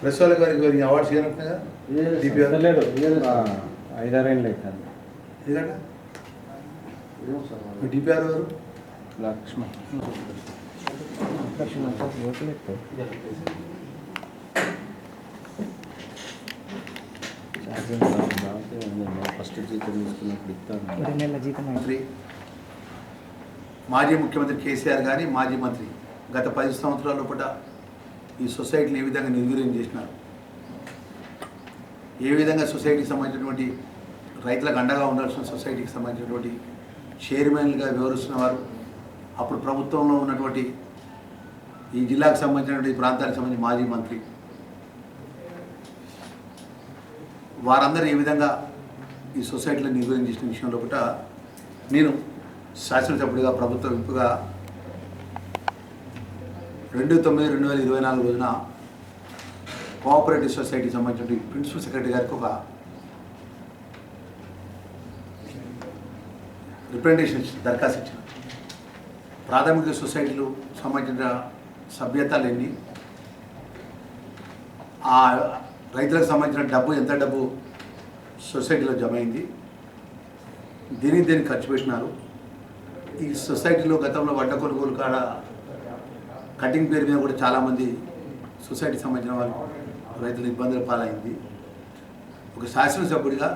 Press వాళ్ళ గారికి awards ఇవ్వనట్టుగా? లేదు ఐదారేళ్ళు అవుతుంది ఎందుకంటే మీ డిపిఆర్ గారు? లక్ష్మణ్. ఫస్ట్ జీతం తీసుకున్నప్పుడు ఇస్తాను. నెలల జీతం మాజీ ముఖ్యమంత్రి కేసీఆర్ కానీ మాజీ మంత్రి. గత పది సంవత్సరాల లోపల ఈ సొసైటీని ఏ విధంగా నిర్వీర్యం చేసినారు? ఏ విధంగా సొసైటీకి సంబంధించినటువంటి రైతులకు అండగా ఉండాల్సిన సొసైటీకి సంబంధించినటువంటి చైర్మన్లుగా వివరిస్తున్న వారు అప్పుడు ప్రభుత్వంలో ఉన్నటువంటి ఈ జిల్లాకు సంబంధించినటువంటి ఈ ప్రాంతానికి సంబంధించి మాజీ మంత్రి వారందరూ ఏ విధంగా ఈ సొసైటీలో నిర్వహణ చేసిన విషయంలో కూడా నేను శాసనసభ్యుడిగా ప్రభుత్వ విప్పుగా రెండు తొమ్మిది రెండు వేల ఇరవై నాలుగు రోజున కోఆపరేటివ్ సొసైటీకి సంబంధించిన ప్రిన్సిపల్ సెక్రటరీ గారికి ఒక రిప్రజెంటేషన్ ఇచ్చింది దరఖాస్తు ఇచ్చింది ప్రాథమిక సొసైటీలు సంబంధించిన సభ్యతలు ఎన్ని? ఆ రైతులకు సంబంధించిన డబ్బు ఎంత డబ్బు సొసైటీలో జమ అయింది? దీనికి దీనికి ఖర్చు పెట్టినారు? ఈ సొసైటీలో గతంలో వడ్డ కొనుగోలు కాడ కటింగ్ పేరు మీద కూడా చాలామంది సొసైటీకి సంబంధించిన వాళ్ళు రైతులు ఇబ్బందుల పాలైంది. ఒక శాసనసభ్యుడిగా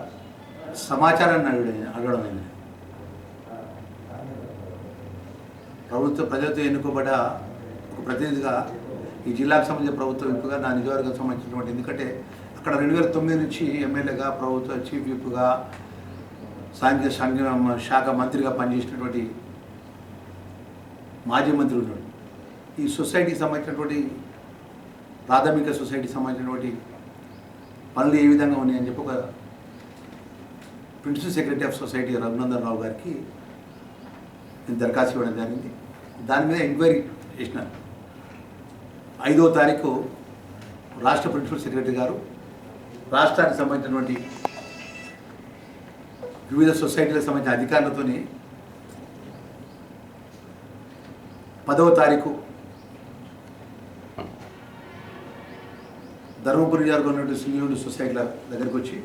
సమాచారాన్ని అడగడం అడగడం అయింది ప్రభుత్వ ప్రజలతో ఎన్నుకోబడ్డ ఒక ప్రతినిధిగా ఈ జిల్లాకు సంబంధించిన ప్రభుత్వ విప్పుగా నా నియోజకవర్గం సంబంధించినటువంటి ఎందుకంటే అక్కడ రెండు వేల తొమ్మిది నుంచి ఎమ్మెల్యేగా ప్రభుత్వ చీఫ్ విప్పుగా సాంఘిక సంఘ శాఖ మంత్రిగా పనిచేసినటువంటి మాజీ మంత్రి ఉన్నాడు. ఈ సొసైటీకి సంబంధించినటువంటి ప్రాథమిక సొసైటీకి సంబంధించినటువంటి పనులు ఏ విధంగా ఉన్నాయని చెప్పి ఒక principal secretary of society Raghunandan Rao గారికి నేను దరఖాస్తు ఇవ్వడం జరిగింది. దాని మీద ఎంక్వైరీ చేసినాను ఐదో తారీఖు రాష్ట్ర ప్రిన్సిపల్ సెక్రటరీ గారు రాష్ట్రానికి సంబంధించినటువంటి వివిధ సొసైటీలకు సంబంధించిన అధికారులతోని పదవ తారీఖు ధర్మపురి గారికి ఉన్నటువంటి సింగిల్ సొసైటీల దగ్గరికి వచ్చి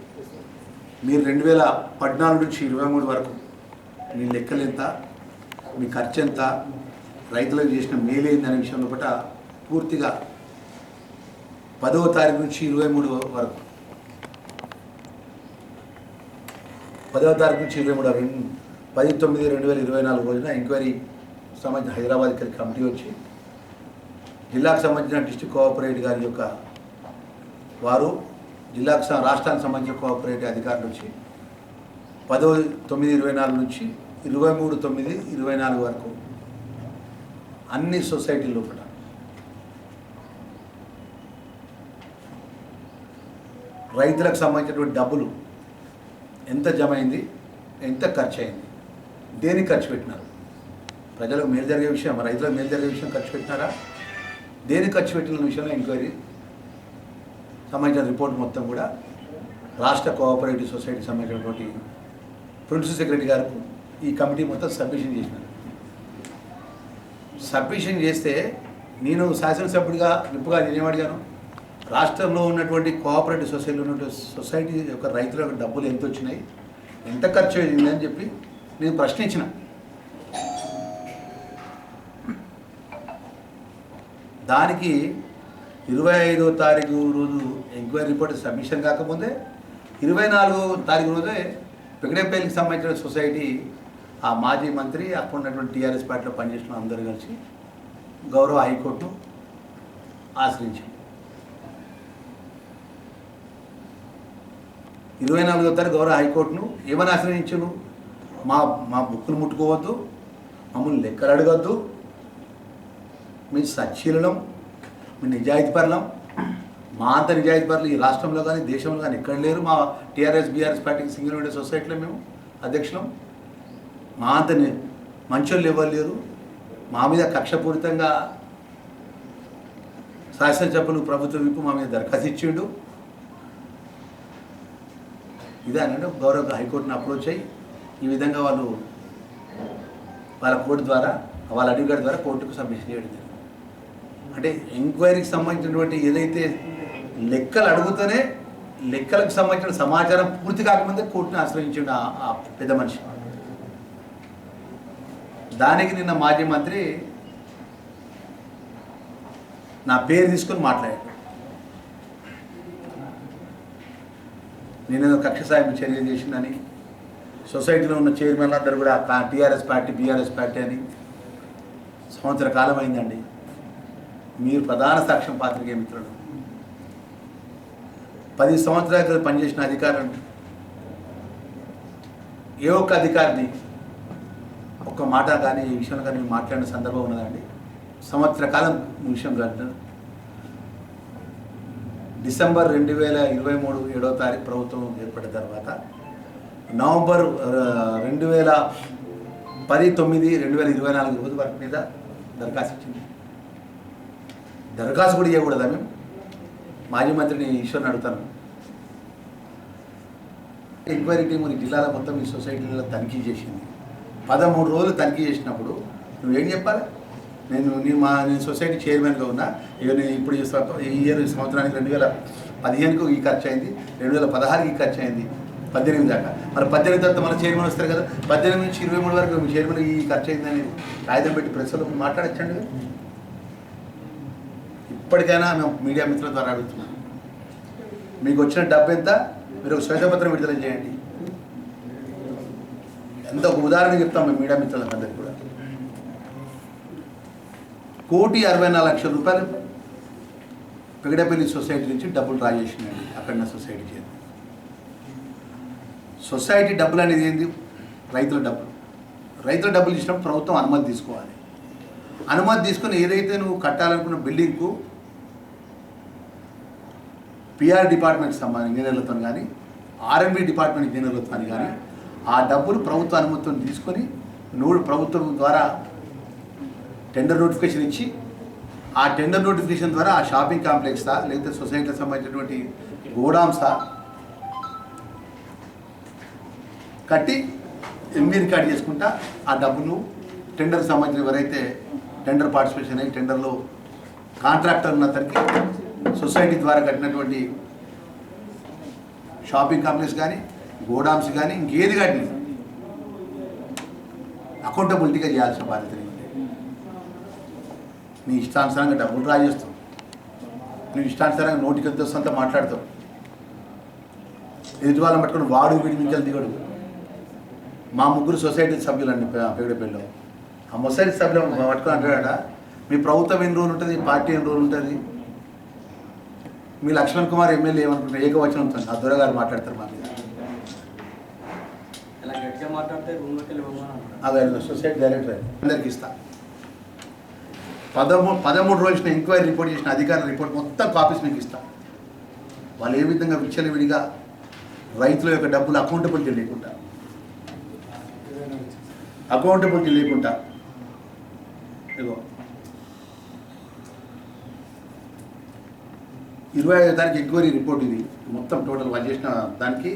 మీరు రెండు వేల పద్నాలుగు నుంచి ఇరవై మూడు వరకు మీ లెక్కలు ఎంత మీ ఖర్చు ఎంత రైతులకు చేసిన మేలేంది అనే విషయంలో పట్ల పూర్తిగా పదవ తారీఖు నుంచి ఇరవై మూడు వరకు. పదవ తారీఖు నుంచి ఇరవై మూడు రెండు పది తొమ్మిది రెండు వేల ఇరవై నాలుగు రోజున ఎంక్వైరీ సంబంధించిన హైదరాబాద్ కమిటీ వచ్చి జిల్లాకు సంబంధించిన డిస్టిక్ కోఆపరేటివ్ గారి యొక్క వారు జిల్లాకు రాష్ట్రానికి సంబంధించిన కోఆపరేటివ్ అధికారులు వచ్చి పదో తొమ్మిది ఇరవై నాలుగు నుంచి ఇరవై మూడు తొమ్మిది ఇరవై నాలుగు వరకు అన్ని సొసైటీలు లోపల. రైతులకు సంబంధించినటువంటి డబ్బులు ఎంత జమ అయింది ఎంత ఖర్చు అయింది దేనికి ఖర్చు పెట్టినారు? ప్రజలకు మేలు జరిగే విషయం రైతులకు మేలు జరిగే విషయం ఖర్చు పెట్టినారా? దేనికి ఖర్చు పెట్టిన విషయంలో ఎంక్వైరీ సంబంధించిన రిపోర్ట్ మొత్తం కూడా రాష్ట్ర కోఆపరేటివ్ సొసైటీకి సంబంధించినటువంటి ప్రిన్సిపల్ సెక్రటరీ గారికి ఈ కమిటీ మొత్తం సబ్మిషన్ చేసినారు. సబ్మిషన్ చేస్తే నేను శాసనసభ్యుడిగా నిప్పుగా నేనేమడిగాను రాష్ట్రంలో ఉన్నటువంటి కోఆపరేటివ్ సొసైటీలో ఉన్నటువంటి సొసైటీ యొక్క రైతుల యొక్క డబ్బులు ఎంత వచ్చినాయి ఎంత ఖర్చు అయింది అని చెప్పి నేను ప్రశ్నించిన. దానికి ఇరవై ఐదో తారీఖు రోజు ఎంక్వైరీ రిపోర్ట్ సబ్మిషన్ కాకముందే ఇరవై నాలుగో తారీఖు రోజే పెగడేపల్లికి సంబంధించిన సొసైటీ ఆ మాజీ మంత్రి అప్పుడు ఉన్నటువంటి టీఆర్ఎస్ పార్టీలో పనిచేసిన అందరూ కలిసి గౌరవ హైకోర్టు ఆశ్రయించారు. ఇరవై నాలుగో తారీఖు గౌరవ హైకోర్టును ఏమని ఆశ్రయించను మా మా బుక్కులు ముట్టుకోవద్దు మమ్మల్ని లెక్కలు అడగద్దు మీ సచ్చీలనం నిజాయితీపరలం మా అంత నిజాయితీపరులు ఈ రాష్ట్రంలో కానీ దేశంలో కానీ ఎక్కడ లేరు. మా టీఆర్ఎస్ బీఆర్ఎస్ పార్టీకి సింగిల్ విండో సొసైటీలో మేము అధ్యక్షులం. మా అంత మంచోళ్ళు ఎవరు లేరు. మా మీద కక్షపూరితంగా శాసనసభ్యులు ప్రభుత్వ విప్పు మా మీద దరఖాస్తు ఇచ్చిండు. ఇదేనంటే గౌరవ హైకోర్టును అప్రోచ్ అయ్యి ఈ విధంగా వాళ్ళు వాళ్ళ కోర్టు ద్వారా వాళ్ళ అడ్వకేట్ ద్వారా కోర్టుకు సబ్మిషన్ చేయడం అంటే ఎంక్వైరీకి సంబంధించినటువంటి ఏదైతే లెక్కలు అడుగుతూనే లెక్కలకు సంబంధించిన సమాచారం పూర్తి కాకముందే కోర్టుని ఆశ్రయించిండు ఆ- పెద్ద మనిషి. దానికి నిన్న మాజీ మంత్రి నా పేరు తీసుకొని మాట్లాడాడు. నేనేదో కక్ష సాయం చర్య చేసిందని సొసైటీలో ఉన్న చైర్మన్ అందరూ కూడా టీఆర్ఎస్ పార్టీ బీఆర్ఎస్ పార్టీ అని సంవత్సర కాలం అయిందండి మీరు ప్రధాన సాక్ష్యం పాత్రికే మిత్రులు పది సంవత్సరాల క్రితం పనిచేసిన అధికారులను ఏ ఒక్క అధికారిని ఒక్క మాట కానీ ఈ విషయంలో కానీ మాట్లాడిన సందర్భం ఉన్నదండి సంవత్సర కాలం విషయం కాదు డిసెంబర్ రెండు వేల ఇరవై మూడు ఏడో తారీఖు ప్రభుత్వం ఏర్పడిన తర్వాత నవంబర్ రెండు వేల పది తొమ్మిది రెండు వేల ఇరవై నాలుగు రోజు వరకు మీద దరఖాస్తు ఇచ్చింది. దరఖాస్తు కూడా చేయకూడదా మేము? మాజీ మంత్రిని ఈశ్వర్ని అడుగుతాను. ఎంక్వైరీ టీం ఈ జిల్లాల మొత్తం ఈ సొసైటీలో తనిఖీ చేసింది. పదమూడు రోజులు తనిఖీ చేసినప్పుడు నువ్వేం చెప్పాలి? నేను నేను మా నేను సొసైటీ చైర్మన్గా ఉన్నా ఇక నేను ఇప్పుడు ఈ ఇయర్ ఈ సంవత్సరానికి రెండు వేల పదిహేనుకు ఈ ఖర్చు అయింది రెండు వేల పదహారుకి ఈ ఖర్చు అయింది పద్దెనిమిది దాకా. మరి పద్దెనిమిది తర్వాత మన చైర్మన్ వస్తారు కదా పద్దెనిమిది నుంచి ఇరవై మూడు వరకు మీ చైర్మన్ ఈ ఖర్చు అయిందని కాగితం పెట్టి ప్రెస్లో మాట్లాడచ్చండి ఇప్పటికైనా మేము మీడియా మిత్రుల ద్వారా అడుగుతున్నాం. మీకు వచ్చిన డబ్బు ఎంత? మీరు ఒక శ్వేతపత్రం విడుదల చేయండి. ఎంత ఒక ఉదాహరణ చెప్తాం మేము మీడియా మిత్రుల అందరికీ కూడా. కోటి అరవై నాలుగు లక్షల రూపాయలు పెగడపల్లి సొసైటీ నుంచి డబ్బులు డ్రా చేసినాయండి. అక్కడ సొసైటీ చేతి సొసైటీ డబ్బులు అనేది ఏంది? రైతుల డబ్బులు. రైతుల డబ్బులు ఇచ్చినప్పుడు ప్రభుత్వం అనుమతి తీసుకోవాలి. అనుమతి తీసుకుని ఏదైతే నువ్వు కట్టాలనుకున్న బిల్డింగ్కు పిఆర్ డిపార్ట్మెంట్కి సంబంధించిన ఇంజనీర్లతో కానీ ఆర్ఎంబి డిపార్ట్మెంట్ ఇంజనీర్లతో కానీ ఆ డబ్బులు ప్రభుత్వ అనుమతితో తీసుకొని నూడు ప్రభుత్వం ద్వారా టెండర్ నోటిఫికేషన్ ఇచ్చి ఆ టెండర్ నోటిఫికేషన్ ద్వారా ఆ షాపింగ్ కాంప్లెక్సా లేకపోతే సొసైటీకి సంబంధించినటువంటి గోడామ్సా కట్టి ఎంబీ రికార్డ్ చేసుకుంటా ఆ డబ్బును టెండర్కి సంబంధించిన ఎవరైతే టెండర్ పార్టిసిపేషన్ అయ్యి టెండర్లో కాంట్రాక్టర్ ఉన్నతనికి సొసైటీ ద్వారా కట్టినటువంటి షాపింగ్ కాంప్లెక్స్ కానీ గోడామ్స్ కానీ ఇంకేది కట్టిన అకౌంటబిలిటీగా చేయాల్సిన బాధ్యత నీ ఇష్టానుసారంగా డబ్బులు డ్రా చేస్తావు. నువ్వు ఇష్టానుసారంగా నోటికి ఎంత మాట్లాడతావు. ఎదుటి వాళ్ళని పట్టుకొని వాడు వీడి మించాలి దిగడు. మా ముగ్గురు సొసైటీ సభ్యులండి పెగడపల్లిలో ఆ సొసైటీ సభ్యులు పట్టుకొని అంటాడా మీ ప్రభుత్వం ఎన్ని రోజులు ఉంటుంది? పార్టీ ఎన్ని రోజులు ఉంటుంది? మీ లక్ష్మణ్ కుమార్ ఎమ్మెల్యే ఏమనుకుంటారు ఏకవచనం ఉంటుంది ఆ దొరగారు మాట్లాడతారు మా మీద. అది సొసైటీ డైరెక్టర్ అందరికి ఇస్తా. పదమూడు పదమూడు రోజున ఎంక్వైరీ రిపోర్ట్ చేసిన అధికారుల రిపోర్ట్ మొత్తం కాపీస్ మీకు ఇస్తా. వాళ్ళు ఏ విధంగా విచ్చలవిడిగా రైతుల యొక్క డబ్బులు అకౌంటబిలిటీ లేకుండా. అకౌంటబిలిటీ లేకుండా. ఇదిగో. ఇరవై ఐదో తారీఖు ఎంక్వైరీ రిపోర్ట్ ఇది. మొత్తం టోటల్ వాళ్ళు చేసిన దానికి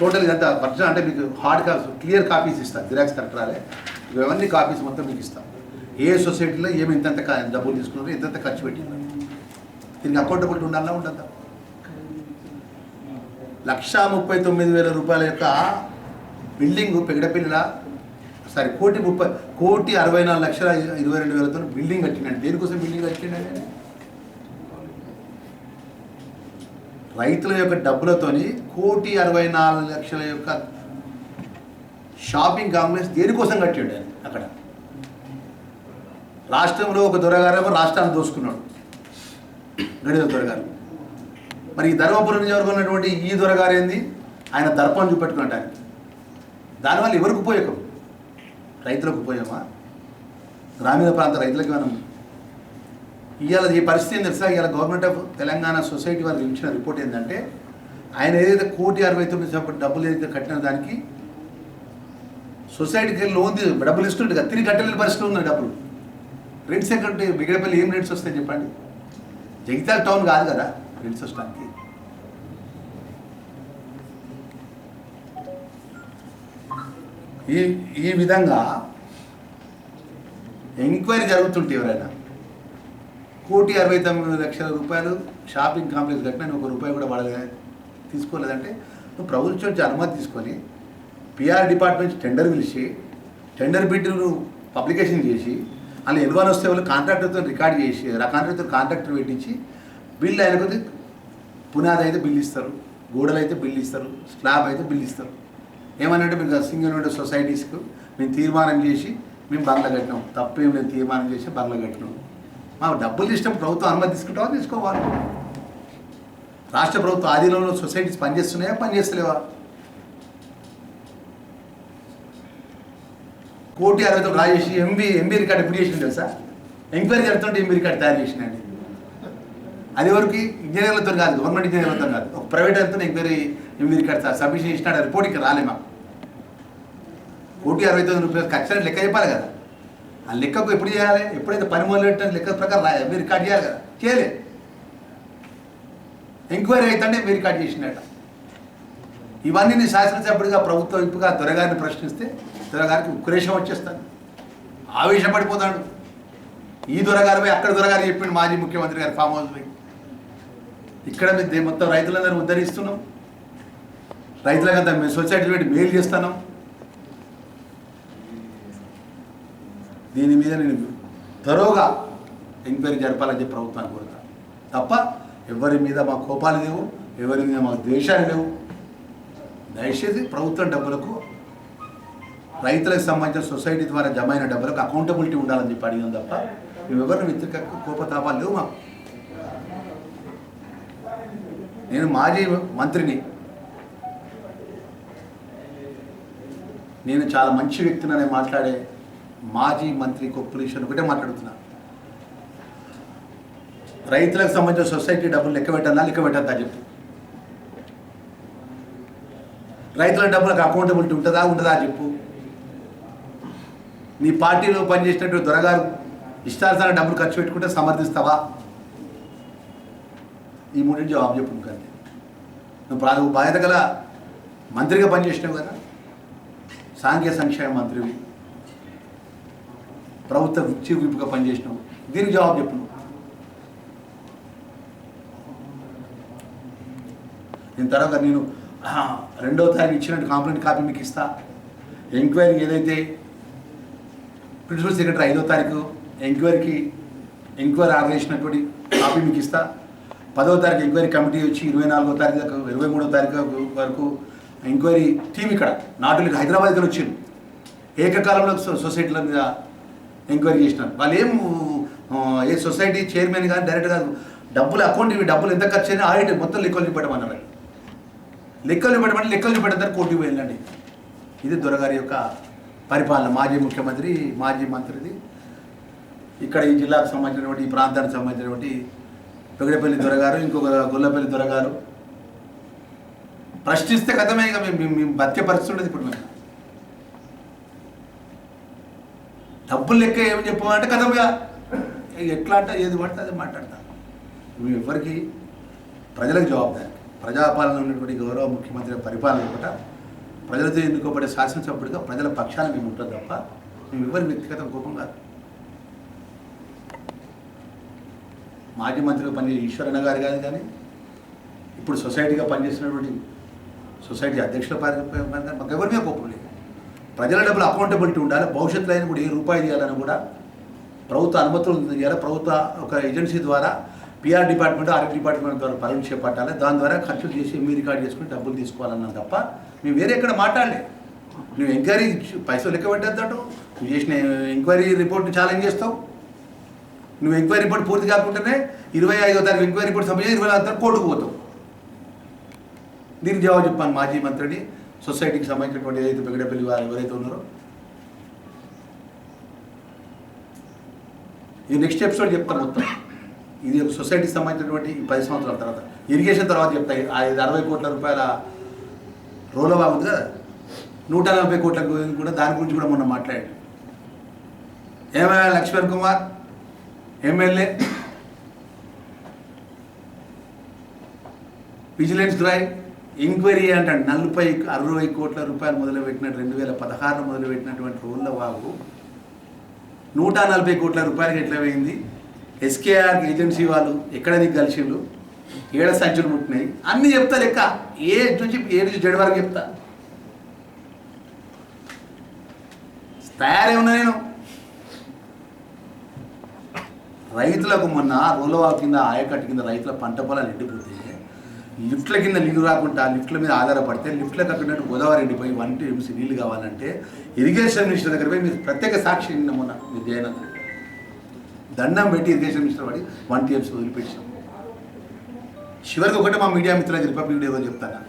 టోటల్ ఇదంతా వర్జన్ అంటే మీకు హార్డ్ కాపీస్ క్లియర్ కాపీస్ ఇస్తాను జిరాక్స్ కరెక్ట్ ఇవన్నీ కాపీస్ మొత్తం మీకు ఇస్తాం. ఏ సొసైటీలో ఏమి ఇంతంత డబ్బులు తీసుకున్నారు ఇంతంత ఖర్చు పెట్టింది. దీనికి అకౌంటబిలిటీ ఉండాలా ఉండదా లక్షా ముప్పై తొమ్మిది వేల రూపాయల యొక్క బిల్డింగ్ పెగడపిల్ల సారీ కోటి ముప్పై కోటి అరవై నాలుగు లక్షల ఇరవై రెండు వేలతో బిల్డింగ్ కట్టినండి దేనికోసం బిల్డింగ్ కట్టిండండి? రైతుల యొక్క డబ్బులతోని కోటి అరవై నాలుగు లక్షల యొక్క షాపింగ్ కాంప్లెక్స్ దేనికోసం కట్టాడు ఆయన అక్కడ? రాష్ట్రంలో ఒక దొరగారేమో రాష్ట్రాన్ని దోసుకున్నాడు. గణిత దొరగారు. మరి ఈ ధర్మపురం నియోజకవర్గం ఉన్నటువంటి ఈ దొరగారు ఏంది? ఆయన దర్పం చూపెట్టుకున్నాడు ఆయన. దానివల్ల ఎవరికి ఉపయోగం? రైతులకు ఉపయోగమా? గ్రామీణ ప్రాంత రైతులకి మనం ఇవాళ ఈ పరిస్థితి ఏం తెలుసా? ఇవాళ గవర్నమెంట్ ఆఫ్ తెలంగాణ సొసైటీ వారికి ఇచ్చిన రిపోర్ట్ ఏంటంటే ఆయన ఏదైతే కోటి అరవై తొమ్మిది శాతం డబ్బులు ఏదైతే కట్టిన దానికి సొసైటీకి వెళ్ళి లోన్ డబ్బులు ఇస్తుంటే కదా తిరిగి కట్టలేని పరిస్థితి ఉన్నాయి డబ్బులు. రెంట్స్ ఎక్కడ మిగిలిపల్లి ఏం రేట్స్ వస్తాయి చెప్పండి? జగిత్యాల టౌన్ కాదు కదా రెంట్స్ వస్తానికి. ఈ ఈ విధంగా ఎంక్వైరీ జరుగుతుంటే ఎవరైనా కోటి అరవై తొమ్మిది లక్షల రూపాయలు షాపింగ్ కాంప్లెక్స్ కట్టినా నేను ఒక రూపాయి కూడా వాడలే. తీసుకోలేదంటే నువ్వు ప్రభుత్వం నుంచి అనుమతి తీసుకొని పిఆర్ డిపార్ట్మెంట్ టెండర్ పిలిచి టెండర్ బిడ్డును పబ్లికేషన్ చేసి అలా ఎల్వన్ వస్తే వాళ్ళు కాంట్రాక్టర్తో రికార్డ్ చేసి ఆ కాంట్రాక్టర్ కాంట్రాక్టర్ పెట్టించి బిల్లు ఆయన పునాది అయితే బిల్లు ఇస్తారు గోడలు అయితే బిల్లు ఇస్తారు స్లాబ్ అయితే బిల్లు ఇస్తారు. ఏమనంటే మీకు సింగిల్ విండో సొసైటీస్కు మేము తీర్మానం చేసి మేము బంగ్లా కట్టినాం. తప్పేం లేదు తీర్మానం చేసి బంగ్లా కట్టినాం. మా డబ్బులు ఇష్టం ప్రభుత్వం అనుమతి తీసుకుంటామో తీసుకోవాలి రాష్ట్ర ప్రభుత్వ ఆధీనంలో సొసైటీస్ పనిచేస్తున్నాయా? పనిచేస్తలేవా? కోటి అరవై తొమ్మిది రాజేసి ఎంబీ ఎంబీ రికార్డ్ ఎప్పుడు చేసింది తెలుసా? ఎంక్వైరీ జరుగుతుంటే ఎంబీ రికార్డ్ తయారు చేసినండి అది వరకు ఇంజనీర్లతో కాదు గవర్నమెంట్ ఇంజనీర్లతో కాదు. ఒక ప్రైవేట్ అంతా ఎంక్వైరీ ఎంబీ రికార్డ్ సబ్మిషన్ ఇచ్చినాడు రిపోర్ట్ ఇక్కడ రాలే మా కోటి అరవై తొమ్మిది రూపాయలు ఖచ్చితంగా లెక్క చెప్పాలి కదా. ఆ లెక్కకు ఎప్పుడు చేయాలి? ఎప్పుడైతే పని మొదలెట్టిన లెక్క ప్రకారం రాయాలి మీరు రికార్డ్ చేయాలి కదా. చేయలే. ఎంక్వైరీ అవుతుంటే మీరు రికార్డ్ చేసినట్ట. ఇవన్నీ నేను శాసనసభ్యుడిగా ప్రభుత్వ విప్పుగా దొరగారిని ప్రశ్నిస్తే దొరగారికి ఉక్రేషం వచ్చేస్తాను. ఆవేశపడిపోతాడు. ఈ దొరగారు పోయి అక్కడ దొరగారు చెప్పిండు మాజీ ముఖ్యమంత్రి గారు ఫామ్ హౌస్ పోయి. ఇక్కడ మేము మొత్తం రైతులందరూ ఉద్ధరిస్తున్నాం. రైతులకంతా మేము సొసైటీ పెట్టి మేలు చేస్తున్నాం. దీని మీద నేను తరోగా ఎంక్వైరీ జరపాలని చెప్పి ప్రభుత్వాన్ని కోరుతాను తప్ప ఎవరి మీద మా కోపాలు లేవు ఎవరి మీద మా ద్వేషాలు లేవు. దయచేసి ప్రభుత్వం డబ్బులకు రైతులకు సంబంధించిన సొసైటీ ద్వారా జమ అయిన డబ్బులకు అకౌంటబిలిటీ ఉండాలని చెప్పి అడిగాం తప్ప మేము ఎవరిని వ్యతిరేక కోపతాపాలు లేవు మాకు. నేను మాజీ మంత్రిని. నేను చాలా మంచి వ్యక్తిని మాట్లాడే మాజీ మంత్రి కొప్పులీషన్ ఒకటే మాట్లాడుతున్నా. రైతులకు సంబంధించిన సొసైటీ డబ్బులు లెక్క పెట్టాలా లెక్క పెట్టద్దా చెప్పు. రైతుల డబ్బులకు అకౌంటబిలిటీ ఉంటుందా ఉండదా చెప్పు. నీ పార్టీలో పనిచేసినటువంటి దొరగారు ఇష్టార్థాన డబ్బులు ఖర్చు పెట్టుకుంటే సమర్థిస్తావా? ఈ మూడింటి జవాబు చెప్పు నువ్వు నువ్వు ప్రా- బాధ్యత గల మంత్రిగా పనిచేసినావు కదా. సాంఘిక సంక్షేమ మంత్రివి. ప్రభుత్వ చీఫ్ విప్గా పనిచేసినావు. దీనికి జవాబు చెప్పు నువ్వు. నేను తర్వాత నేను రెండవ తారీఖు ఇచ్చినట్టు కాంప్లైంట్ కాపీ మీకు ఇస్తా. ఎంక్వైరీ ఏదైతే ప్రిన్సిపల్ సెక్రటరీ ఐదో తారీఖు ఎంక్వైరీకి ఎంక్వైరీ ఆర్డర్ చేసినటువంటి కాపీ మీకు ఇస్తా. పదవ తారీఖు ఎంక్వైరీ కమిటీ వచ్చి ఇరవై నాలుగో తారీఖు ఇరవై మూడో తారీఖు వరకు ఎంక్వైరీ టీం ఇక్కడ నాటులకి హైదరాబాద్కి వచ్చింది ఏకకాలంలో సొసైటీల మీద ఎంక్వైరీ చేసినారు. వాళ్ళు ఏం ఏ సొసైటీ చైర్మన్ కానీ డైరెక్ట్ కాదు డబ్బులు అకౌంట్ ఇవి డబ్బులు ఎంత ఖర్చు అయినా ఆడిట్ మొత్తం లెక్కలు చూపెట్టమన్నారు లెక్కలు చూపెట్టమని లెక్కలు చూపెట్టదని కోర్టుకు వెళ్ళండి ఇది దొరగారి యొక్క పరిపాలన. మాజీ ముఖ్యమంత్రి మాజీ మంత్రిది. ఇక్కడ ఈ జిల్లాకు సంబంధించినటువంటి ఈ ప్రాంతానికి సంబంధించినటువంటి పెగడపల్లి దొరగారు ఇంకొక గొల్లపల్లి దొరగారు. ప్రశ్నిస్తే కథమే ఇక మేము మేము- మేము బతికే పరిస్థితి ఉండదు ఇప్పుడు మేము డబ్బులు లెక్క ఏమి చెప్పమంటే కథముగా ఎట్లా అంటే ఏది పడితే అది మాట్లాడతా. మేము ఎవరికి ప్రజలకు జవాబుదారి ప్రజాపాలన ఉన్నటువంటి గౌరవ ముఖ్యమంత్రి పరిపాలన కూడా ప్రజలతో ఎన్నుకోబడే శాసనసభ్యుడిగా ప్రజల పక్షాన మేము ఉంటాం తప్ప మేము ఎవరి వ్యక్తిగత కోపం కాదు. మాజీ మంత్రిగా పనిచేసే ఈశ్వరన్న గారు కాదు కానీ ఇప్పుడు సొసైటీగా పనిచేసినటువంటి సొసైటీ అధ్యక్షుల పరి- మాకు ఎవరి మీద కోపం లేదు. ప్రజల డబ్బులు అకౌంటబిలిటీ ఉండాలి. భవిష్యత్తులో అయినా కూడా ఏ రూపాయి తీయాలని కూడా ప్రభుత్వ అనుమతులు ఇవ్వాలి ప్రభుత్వ ఒక ఏజెన్సీ ద్వారా పిఆర్ డిపార్ట్మెంట్ ఆర్ఎఫ్ డిపార్ట్మెంట్ ద్వారా పనులు చేపట్టాలి. దాని ద్వారా ఖర్చులు చేసి మీ రికార్డ్ చేసుకుని డబ్బులు తీసుకోవాలన్నాం తప్ప మేము వేరే ఎక్కడ మాట్లాడలే. నువ్వు ఎంక్వైరీ పైసలు లెక్క పెట్టేద్దాడు నువ్వు చేసిన ఎంక్వైరీ రిపోర్ట్ని ఛాలెంజ్ చేస్తావు. నువ్వు ఎంక్వైరీ రిపోర్ట్ పూర్తి కాకుండానే ఇరవై ఐదో తారీఖు ఎంక్వైరీ రిపోర్ట్ సమయం ఇరవై నాలుగు తారీఖు కోర్టుకు పోతావు. దీనికి జవాబు చెప్పాను మాజీ మంత్రిని. సొసైటీకి సంబంధించినటువంటి ఏదైతే పెగడపల్లి వారు ఎవరైతే ఉన్నారో? ఈ నెక్స్ట్ ఎపిసోడ్ చెప్తాను మొత్తం. ఇది ఒక సొసైటీకి సంబంధించినటువంటి ఈ పది సంవత్సరాల తర్వాత. ఇరిగేషన్ తర్వాత చెప్తాయి ఐదు అరవై కోట్ల రూపాయల రోలవా ఉంది కదా? నూట నలభై కోట్ల గురించి కూడా దాని గురించి కూడా మొన్న మాట్లాడాడు. ఏమైనా Lakshman Kumar? MLA? Vigilance drive enquiry అంటే నలభై అరవై కోట్ల రూపాయలు మొదలుపెట్టినట్టు రెండు వేల పదహారులో మొదలుపెట్టినటువంటి రోళ్ళ వాగు. నూట నలభై కోట్ల రూపాయలకి ఎట్లా పోయింది? ఎస్కేఆర్ ఏజెన్సీ వాళ్ళు ఎక్కడ నీకు కలిసిండు ఏడ సంచులు ముట్టినాయి అన్నీ చెప్తా లెక్క. ఏ నుంచి ఏ నుంచి జడి వరకు చెప్తా. తయారే ఉన్నా నేను. రైతులకు మొన్న రోలవా కింద ఆయకట్టు కింద రైతుల పంట పొలాలు ఎండిపోతాయి. లిఫ్ట్ల కింద నీళ్ళు రాకుండా లిఫ్ట్ల మీద ఆధారపడితే లిఫ్ట్ల కట్టినట్టు గోదావరి ఎండిపోయి వన్ టీఎంసీ నీళ్ళు కావాలంటే ఇరిగేషన్ మినిస్టర్ దగ్గర పోయి మీరు ప్రత్యేక సాక్షి మొన్న మీరు జయనంద్ దండం పెట్టి ఇరిగేషన్ మినిస్టర్ పడి వన్ టీఎంసీ వదిలిపెట్టాం చివరికి ఒకటి మా మీడియా మిత్రులకు రిపబ్లిక్ డే రోజు చెప్తాను?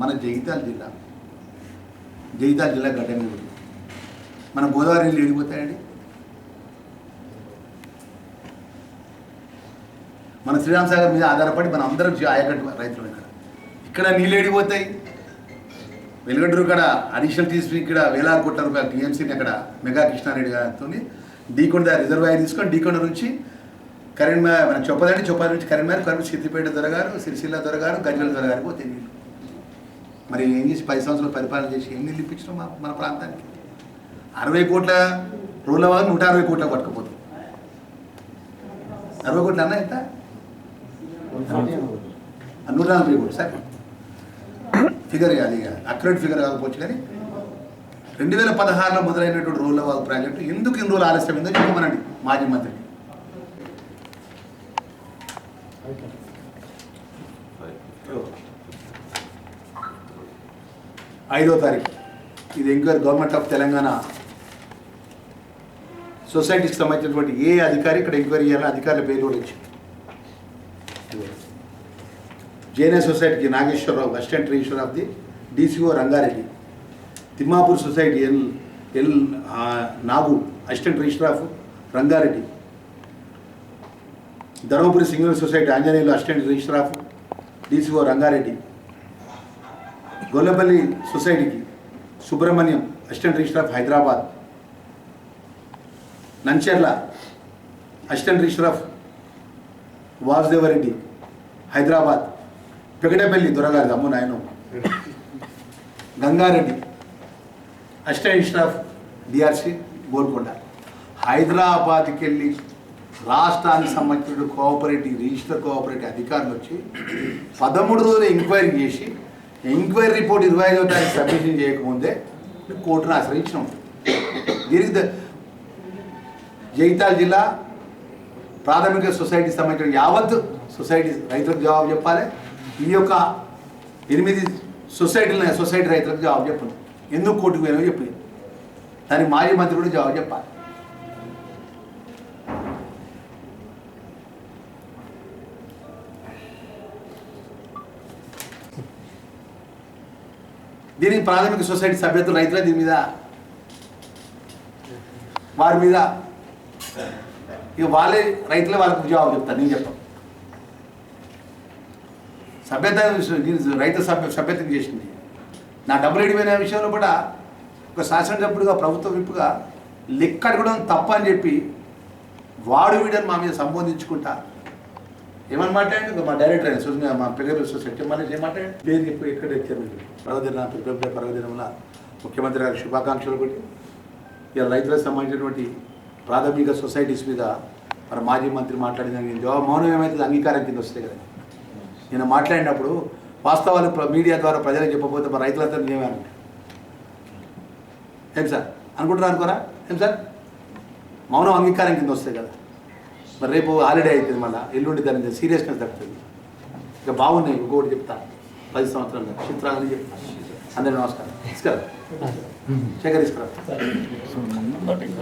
మన జగిత్యాల జిల్లా జగిత్యాల జిల్లా గడ్డ మీద మన గోదావరి నీళ్ళు ఎండిపోతాయండి. మన శ్రీరామ్ సాగర్ మీద ఆధారపడి మనం అందరం ఆయకట్టు రైతులు ఇక్కడ. ఇక్కడ నీళ్ళు ఏడిపోతాయి. వెలుగడ్డరు ఇక్కడ అడిషనల్ తీసుకుని ఇక్కడ వేలాది కోట్ల రూపాయల టీఎంసీని అక్కడ మెగా కృష్ణారెడ్డి గారితో డీకొండ రిజర్వాయర్ తీసుకొని డీకొండ నుంచి కరీంనగర్ మన చొప్పదండి చొప్పది నుంచి కరీంనగర్ కరీం సిద్దిపేట దొరగారు సిరిసిల్ల దొరగారు గజ్వెల దొరగారు పోతే నీళ్ళు. మరి ఏం చేసి పది సంవత్సరాలు పరిపాలన చేసి ఎన్ని నీళ్ళు ఇప్పించినాం మా- మన ప్రాంతానికి? అరవై కోట్ల రోజుల వాళ్ళు నూట అరవై కోట్ల పట్టుకుపోతాం. అరవై కోట్ల అన్న ఎంత? నూట నలభై కోట్లు సార్. ఫిగర్ అది అక్యురేట్ ఫిగర్ కాకపోవచ్చు కానీ రెండు వేల పదహారులో మొదలైనటువంటి రోల్ వాగు ప్రాజెక్టు ఎందుకు ఇన్ని రోజులు ఆలస్యమైందో చెప్పమనండి మాజీ మంత్రికి ఐదో తారీఖు. ఇది ఎంక్వైరీ గవర్నమెంట్ ఆఫ్ తెలంగాణ సొసైటీకి సంబంధించినటువంటి ఏ అధికారి ఇక్కడ ఎంక్వైరీ చేయాలని అధికారుల పేరు కూడా ఇచ్చింది జేఎన్ఏ సొసైటీకి Nageswararao assistant register of the DCO Rangareddy Thimmapur society L L Nagu assistant register of Rangareddy Dharmapuri single society Anjaneyulu assistant register of DCO Rangareddy Gollapalli సొసైటీకి Subrahmanyam assistant register of Hyderabad Nancherla assistant register of Vasudevareddy Hyderabad Pegadapalli దొరగారి అమ్ము నాయన Gangareddy assistant of DRC Golconda. హైదరాబాద్కి వెళ్ళి రాష్ట్రానికి సంబంధించిన cooperative register cooperative అధికారులు వచ్చి పదమూడు రోజులు ఎంక్వైరీ చేసి ఎంక్వైరీ రిపోర్ట్ ఇరవై ఐదో తారీఖు సబ్మిషన్ చేయకముందే కోర్టును ఆశ్రయించినాం. దీనికి ద- జగిత్యాల జిల్లా ప్రాథమిక సొసైటీ సంబంధించిన యావత్ సొసైటీ రైతులకు జవాబు చెప్పాలి. ఈ యొక్క ఎనిమిది సొసైటీలు సొసైటీ రైతులకు జవాబు చెప్పండి ఎందుకు కోర్టుకు పోయినో చెప్పి. దానికి మాజీ మంత్రి కూడా జవాబు చెప్పాలి. దీనికి ప్రాథమిక సొసైటీ సభ్యత్వం రైతుల దీని మీద. వారి మీద. ఇక వాళ్ళే రైతులే వాళ్ళకు జవాబు చెప్తారు. నేను చెప్పాను. సభ్యత రైతు సభ్య సభ్యతం చేసింది. నా డబ్బులు ఎడిపోయిన విషయంలో కూడా ఒక శాసనసభ్యుడిగా ప్రభుత్వ విప్పుగా లెక్క అడగడం తప్ప అని చెప్పి వాడు వీడని మా మీద సంబోధించుకుంటా. ఏమని మాట్లాడండి? మా డైరెక్టర్ అయిన సూచన మా పిల్లలు సొసైటీ మళ్ళీ ఏం మాట్లాడండి? పేరు చెప్పి ఎక్కడ ఎక్కారు మీరు? పర్వదిన ఫిబ్రవరి పర్వదినంలో ముఖ్యమంత్రి గారి శుభాకాంక్షలు కూడా. ఇలా రైతులకు సంబంధించినటువంటి ప్రాథమిక సొసైటీస్ మీద మరి మాజీ మంత్రి మాట్లాడిన జవాబు మౌనం ఏమైతే అంగీకారం కింద వస్తాయి కదా. నేను మాట్లాడినప్పుడు వాస్తవాలు మీడియా ద్వారా ప్రజలకు చెప్పబోతే మన రైతులంతా ఏమని ఏం సార్? అనుకుంటున్నారు అనుకోరా? ఏం సార్? మౌనం అంగీకారం కింద వస్తాయి కదా. మరి రేపు హాలిడే అవుతుంది మళ్ళీ. ఎల్లుండి దాని సీరియస్నెస్ తగ్గుతుంది ఇక బాగున్నాయి ఇంకొకటి చెప్తా. పది సంవత్సరాలు చిత్రాలని చెప్తా. అందరికీ నమస్కారం. తీసుకురా శేఖర్ తీసుకురా.